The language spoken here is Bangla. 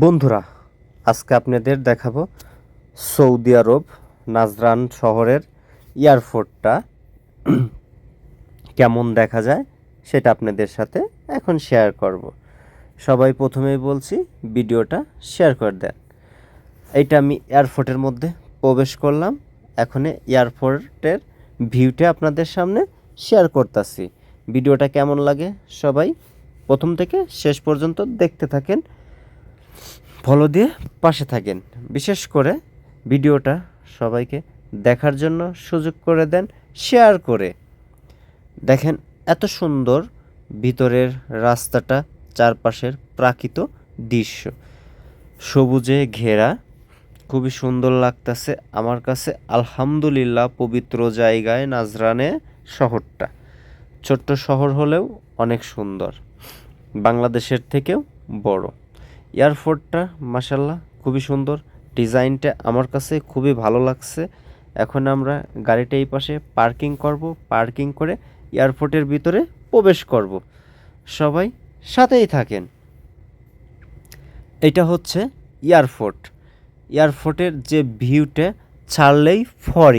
বন্ধুরা, আজকে আপনাদের দেখাবো সৌদি আরব নাজরান শহরের এয়ারপোর্টটা কেমন দেখা যায় সেটা আপনাদের সাথে এখন শেয়ার করব। সবাই প্রথমেই বলছি, ভিডিওটা শেয়ার করে দেন। এইটা আমি এয়ারপোর্টের মধ্যে প্রবেশ করলাম। এখন এয়ারপোর্টের ভিউটা আপনাদের সামনে শেয়ার করতেছি। ভিডিওটা কেমন লাগে সবাই প্রথম থেকে শেষ পর্যন্ত দেখতে থাকেন। ফলো দিয়ে পাশে থাকেন। বিশেষ করে ভিডিওটা সবাইকে দেখার জন্য সুযোগ করে দেন শেয়ার করে। দেখেন এত সুন্দর ভিতরের রাস্তাটা, চারপাশের প্রাকৃত দৃশ্য। সবুজে ঘেরা, খুবই সুন্দর লাগতেছে আমার কাছে। আলহামদুলিল্লাহ, পবিত্র জায়গায় নাজরানে শহরটা। ছোট্ট শহর হলেও অনেক সুন্দর। বাংলাদেশের থেকেও বড়। এয়ারপোর্টটা মাসাল্লাহ খুবই সুন্দর। ডিজাইনটা আমার কাছে খুবই ভালো লাগছে। এখন আমরা গাড়িটা এই পাশে পার্কিং করব। পার্কিং করে এয়ারপোর্টের ভিতরে প্রবেশ করব। সবাই সাথেই থাকেন। এটা হচ্ছে এয়ারপোর্ট এয়ারপোর্টের যে ভিউটা ছাড়লেই ফর।